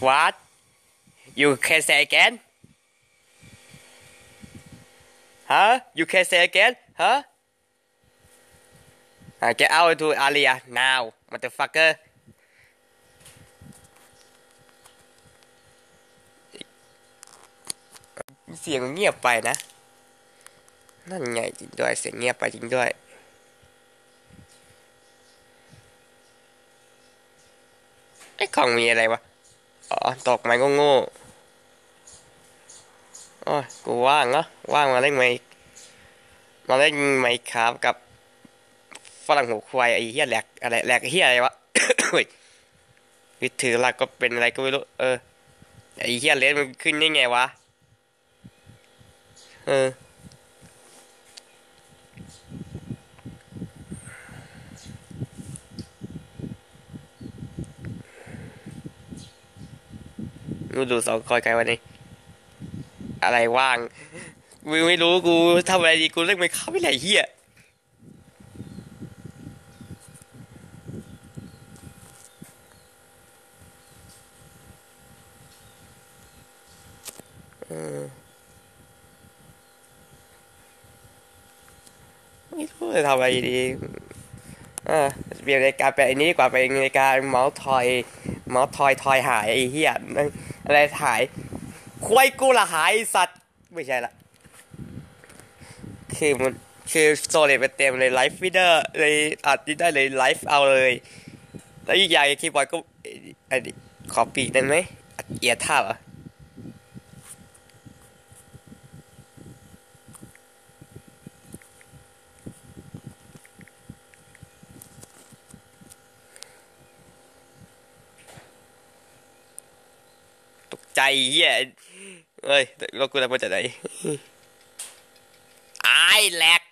what you can say again huh you can say again huh uh, get out to area now motherfucker เสียงเงียบไปนะ นั่นไงจริงด้วย เสียงเงียบไปจริงด้วยไอ้ของมีอะไรวะ ตกไม้โง่โอ้ยกูว่างเนาะว่างมาเล่นไมค์มาเล่นไมค์ครับกับฝรั่งหัวควายไอ้เหี้ยแหลกอะไรแหลกเหี้ยอะไรวะวิถือหลักก็เป็นอะไรก็ไม่รู้เออไอ้เหี้ยเลนมันขึ้นได้ไงวะเออ กูดูสองคอยไกลวันนี้ อะไรว่างกูไม่รู้กูทำอะไรดีกูเล่นไม่เข้าไม่ไหนเฮียเออไม่รู้จะทำอะไรดีอ่าเปลี่ยนรายการไปอันนี้ดีกว่าไปรายการเมาส์ทอย เมาส์ทอยทอยหายไอ้เหี้ยนั่น อะไรหายควายกูละหายสัตว์ ไม่ใช่ละคือมันคือโซเลตไปเต็มเลยไลฟ์วิดเดอร์เลยอัดนี่ได้เลยไลฟ์เอาเลย แล้วอีกอย่างคีย์บอร์ดก็อันี่ขอปีกได้ไหมเอียท่าเหรอ กใจเหี้ยเอ้ยเรากูจะมาจากไหนไอ้ายแหลก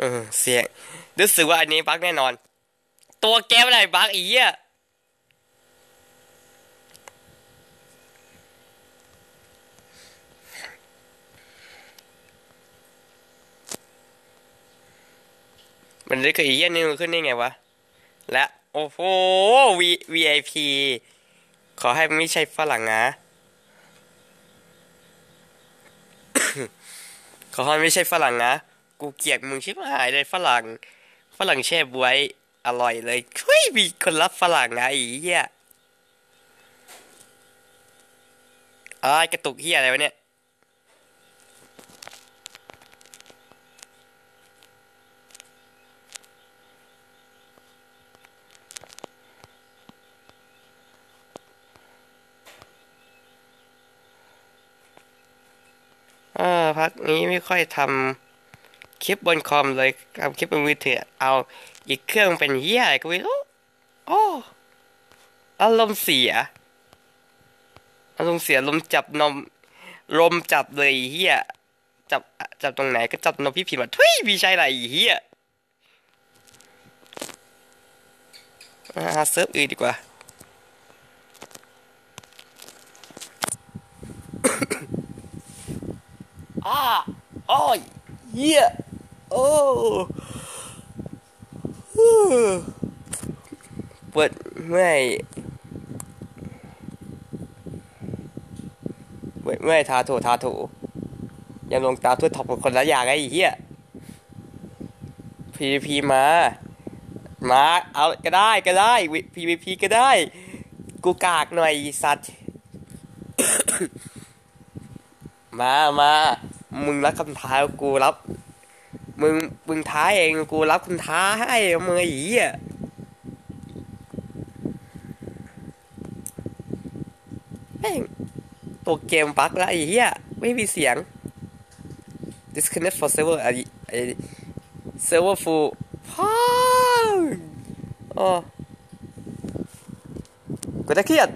เออเสียงรู้สึกว่าอันนี้บั๊กแน่นอน ตัวแก้วอะไรบั๊กอีอะ มันได้กับอีเยี่ยนี่มันขึ้นได้ไงวะ และโอ้โห V VIP ขอให้ไม่ใช่ฝรั่งนะ ขอให้ไม่ใช่ฝรั่งนะ กูเกลียดมึงชิบหายเลยฝรั่ง ฝรั่งแช่บวย อร่อยเลยเฮ้ยมีคนรับฝรั่งนะอีเหี้ยอ้ากระตุกเหี้ยอะไรวะเนี่ย เออพักนี้ไม่ค่อยทำคลิปบนคอมเลยทำคลิปบนมือถือเอาอีกเครื่องเป็นเหี้ยอะไรก็ไม่รู้โอ้อารมณ์เสียอารมณ์เสียลมจับนมลมจับเลยเหี้ยจับจับตรงไหนก็จับนมพี่ผิดมาทุยพี่ใช่ไรเหี้ยอ่าเซิร์ฟอื่นดีกว่า อ้าอ้ยเหี้ยโอ้ปวดเมื่อยปวดเมื่อยทาถูทาถูยังลงตาทั่วท็อปกับคนละอย่างไอ้เหี้ย PVP มา มาเอาก็ได้ก็ได้ PVP ก็ได้ กูกากหน่อยสัตว์ มามา มึงรับคำท้ากูรับ มึงมึงท้าเองกูรับคำท้าให้มึงไอ้เหี้ยแม่งตัวเกมบั๊กล้วไอ้เหี้ยไม่มีเสียง disconnect for server ไอ้ไอ้ server full พังอ๋อกูจะเครียด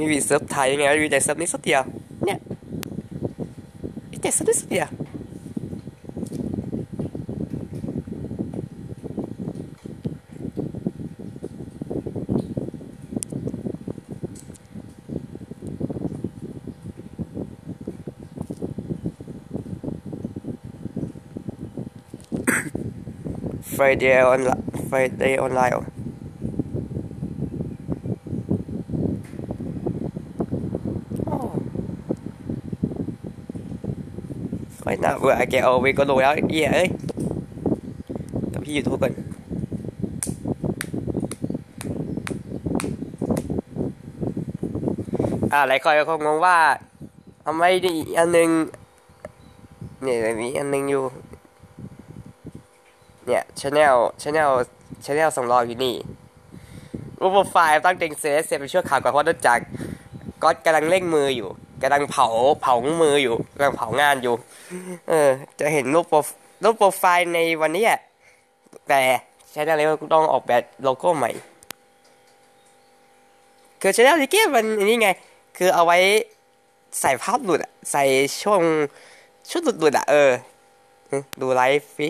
มีวีเซิร์ฟไทยยังไงมีแต่เซิร์ฟนี้สักเดียวเนี่ยมีแต่เซิร์ฟนี้สักเดียว Friday on Friday online ไอ้หน้าเบื่อแกเอาไปก็รู้แล้วไอ้เหี้ยเอ้ยกับพี่ยูทูบกันอ่าหลายคนก็คงงงว่าทำไมดิอันหนึ่งเนี่ยมีอันหนึ่งอยู่ เนี่ยชาแนลชาแนลชาแนลสองรออยู่นี่รูปโปรไฟล์ตั้งเต็งเซสเสร็จไปช่วยข่าวก่อนเพราะเนื่องจากก็กำลังเร่งมืออยู่ กำลังเผาเผามืออยู่กำลังเผางานอยู่ เออ จะเห็นรูปโปรรูปโปรไฟล์ในวันนี้อะแต่ชาแนลนี้ต้องออกแบบโลโก้ใหม่ คือชาแนลนี้เกมมันอันนี้ไง คือเอาไว้ใส่ภาพหลุดอะใส่ช่วงชุดหลุดๆอะเออ ดูไลฟ์ฟิ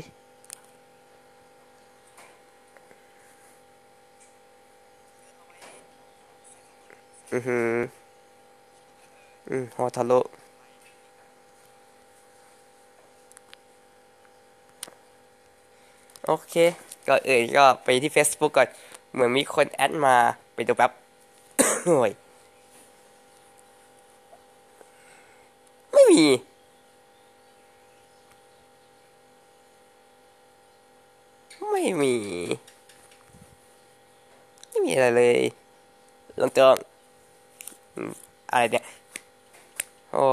อือหือ อืมฮอทาโร่โอเคก็เอ่ยก็ไปที่ Facebook ก่อน เหมือนมีคนแอดมา ไปดูแป๊บโอ้ยไม่มี ไม่มี ไม่มีอะไรเลย ลองเติมอืมอะไรเนี่ย โอ้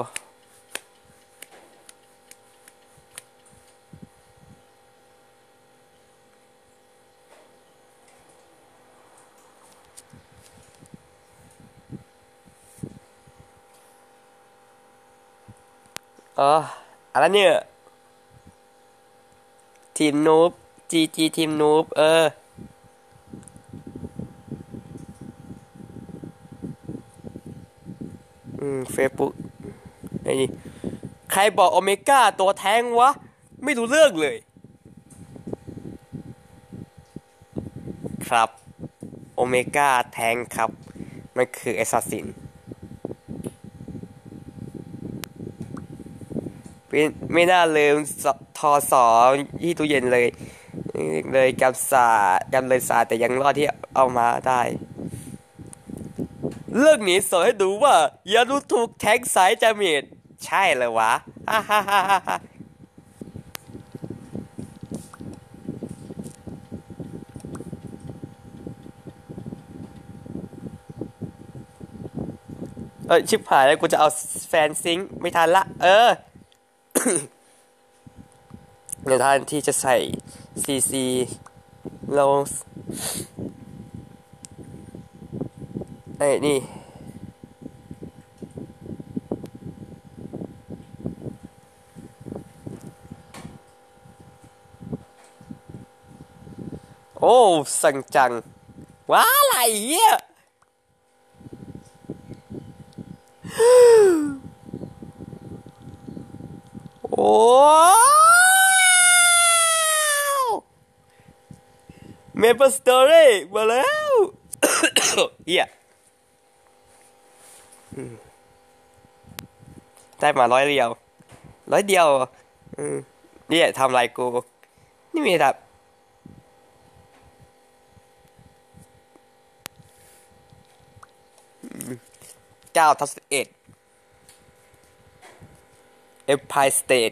เอออะไรเนี่ย ทีมนูบจีจีทีมนูบเออ อืมเฟซบุ๊ก นี่ใครบอกโอเมก้าตัวแท้งวะ ไม่รู้เรื่องเลย ครับ โอเมก้าแท้งครับ มันคือแอสซัสซินไม่น่าลืมทอสอยี่ตู้เย็นเลย เลยกำสากำเลยสาแต่ยังรอดที่เอามาได้ เรื่องนี้สอนให้ดูว่า อย่าดูถูกแทงสายจามีด ใช่เลยวะฮ่าฮ่าฮ่าฮ่าเอ้ยชิบหายแล้วกูจะเอาแฟนซิงค์ไม่ทันละ เออในท่านที่จะใส่ CC เราไอ้นี่ โอ้สังจัง ว้าอะไรเงี้ยโอ้เมเปิลสตอรี่มาแล้วเฮียได้มาร้อยเดียว ร้อยเดียวเนี่ยทำไรกู นี่มีแบบ เก้าทับสิบเอ็ดเอฟพายสเตท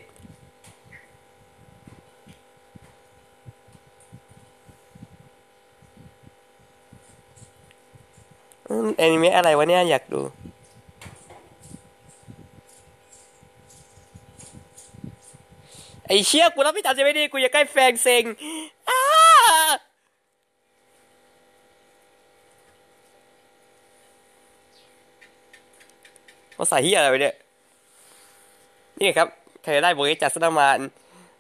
แอนิเมะอะไรวะเนี่ย อยากดู ไอเชี่ยกูรับไม่ทันจะไม่ดี กูอยากใกล้แฟงเซ็งอ้า เขาใส่เฮียอะไรไปเนี่ย นี่ครับเคยได้โบริจาคสักประมาณ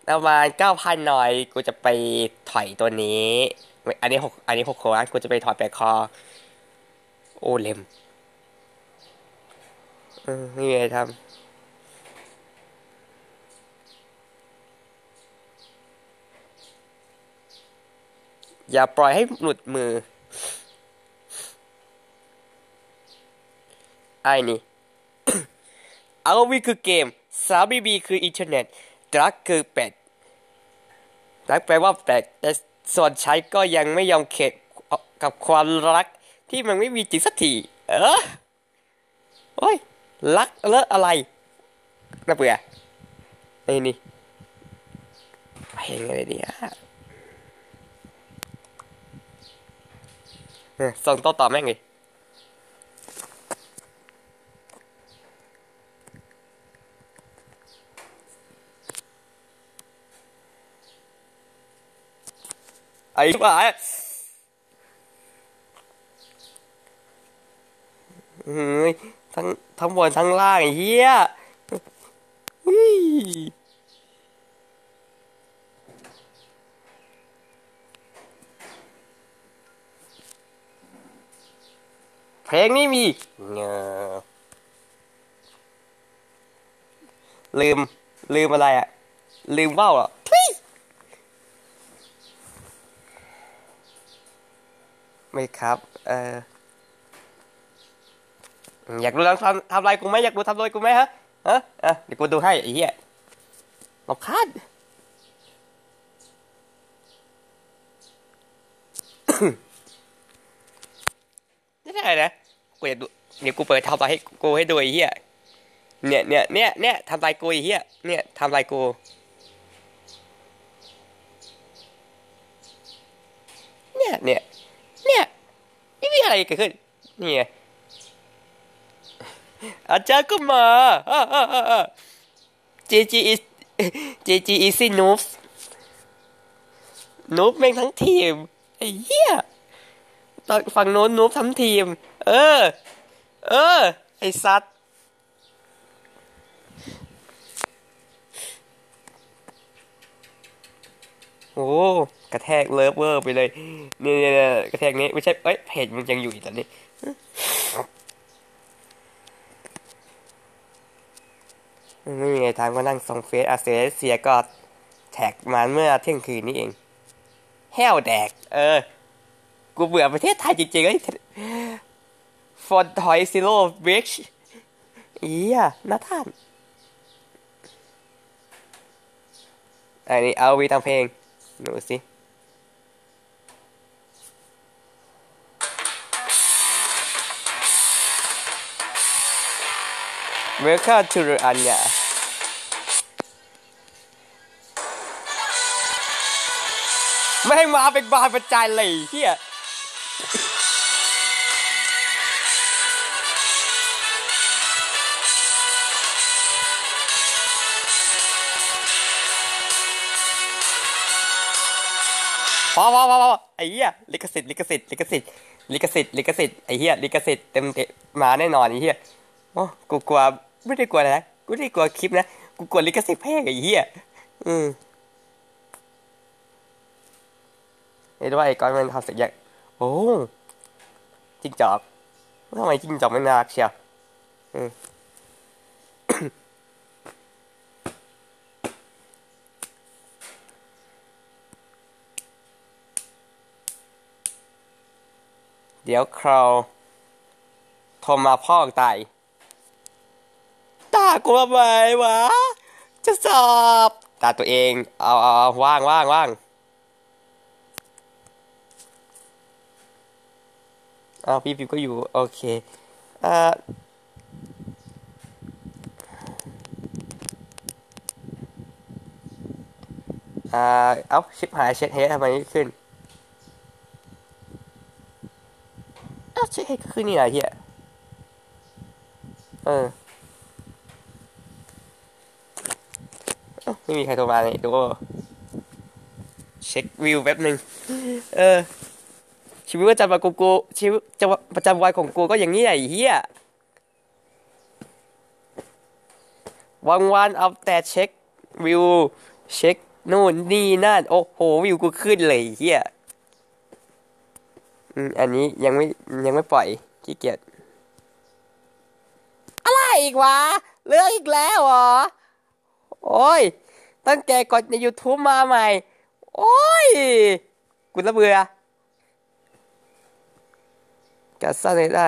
ประมาณเก้าพันหน่อย กูจะไปถอยตัวนี้ อันนี้หกอันนี้หกโคอันกูจะไปถอยแปดคอ โอเลมออไม่มีอะไรทำอย่าปล่อยให้หลุดมือ ไอ้นี่ อาวีคือเกมสาบีบีคืออินเทอร์เน็ตดรักคือเป็ดรักแปลว่าแปลกแต่ส่วนใช้ก็ยังไม่ยอมเข็ดกับความรักที่มันไม่มีจริงสักทีเออโอ้ยรักเลอะอะไรน่าเบื่อไอ้นี่เพลงอะไรดีอะส่งต่อต่อแม่งเลย ไอ้บ้าเฮ้ยทั้งทั้งบนทั้งล่างเหี้ยอุ้ยเพลงนี้มีเงอลืม ลืมอะไรอะลืมว่าวเหรอทุย ไม่ครับ เอออยากรู้ทำทำไรกูไหมอยากรู้ทำไรกูไหมฮะฮะอะเดี๋ยวกูดูให้ไอ้เหี้ยรำคาญไม่ได้นะกูอยากดูเดี๋ยวกูเปิดทำไรให้กูให้ดูไอ้เหี้ยเนี่ยเนี่ยเนี่ยเนี่ยทำลายกูไอ้เหี้ยเนี่ยทำลายกูเนี่ยเนี่ยเนี่ยไม่มี อะไรเกิดขึ้นนี่ไงอาจารย์ก็มา JG is JG easy noobs นูบแม่งทั้งทีมไอ้เหี้ยตอนฝั่งโน้นนูฟทั้งทีม เออ เออ ไอ้ซัด โอ้กระแทกเลิฟเวอร์ไปเลยเนี่ยเนี่ยกระแทกนี้ไม่ใช่เอ้ยเพจมันยังอยู่อีกตอนนี้ไม่มีไงทางก็นั่งส่งเฟซอาเซเซียก็แท็กมาเมื่อเที่ยงคืนนี้เอง แห้วแดก เออ กูเบื่อประเทศไทยจริงๆไอ้ฟอนทอยซิโร่บิชอีอะน่าท่านอันนี้เอาวีทางเพลง ดูสิเวลคัมทูอันยาไม่ให้มาเป็นบาประจายเลยเฮีย พอพอพอพอไอ้เหี้ยลิขสิทธิ์ลิขสิทธิ์ลิขสิทธิ์ลิขสิทธิ์ลิขสิทธิ์ไอ้เหี้ยลิขสิทธิ์เต็มเต็มาแน่นอนไอ้เหี้ยโอ้กูกลัวไม่ได้กลัวนะกูไม่ได้กลัวคลิปนะกูกลัวลิขสิทธิ์เพลงไอ้เหี้ยอืมเห็นว่าไอ้ก้อนมันทำเสร็จยังโอ้จิ้งจอกทำไมจิ้งจอกไม่น่ารักเชียวอืม เดี๋ยวคราวโทรมาพ่อตายตากูทำไมวะ จะสอบตาตัวเอง เอาเอาเอาว่างว่างว่างเอาพี่พิมก็อยู่ โอเคอ่าอ่า เอาชิปหายเช็ดเฮดทำไมไม่ขึ้น อ้าว เช็คให้ขึ้นนี่ไหนเฮียเออไม่มีใครโทรมาเลยดูเช็ควิวแป๊บหนึ่งเออ ชีวิตประจำวันกูกูชีวิตประจำวันของกูก็อย่างนี้ไอ้เฮียวันวันเอาแต่เช็ควิว เช็คนู่นนี่นั่น โอ้โห วิวกูขึ้นเลยเฮีย อืมอันนี้ยังไม่ยังไม่ปล่อยขี้เกียจอะไรอีกวะเรื่องอีกแล้วเหรอ โอ้ย ตั้งแต่กดใน YouTube มาใหม่ โอ้ยกูระเบื่อกัดสั้นให้ได้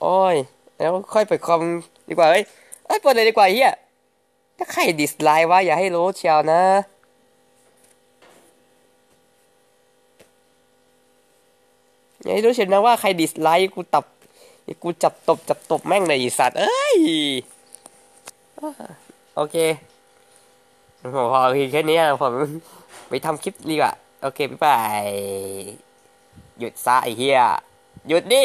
โอ้ย แล้วค่อยเปิดคอมดีกว่าเอ้ยเอ้ยเปิดเลยดีกว่าเฮีย ถ้าใครดิสไลค์วะอย่าให้รู้เชียวนะอย่าให้รู้เชียวนะว่าใครดิสไลค์กูตับกูจับตบจับตบแม่งเลยไอ้สัตว์เอ้ยโอเคผมพอแค่นี้ผมไปทำคลิปดีกว่า โอเค บ๊ายบาย หยุดซะไอ้เหี้ย หยุดดิ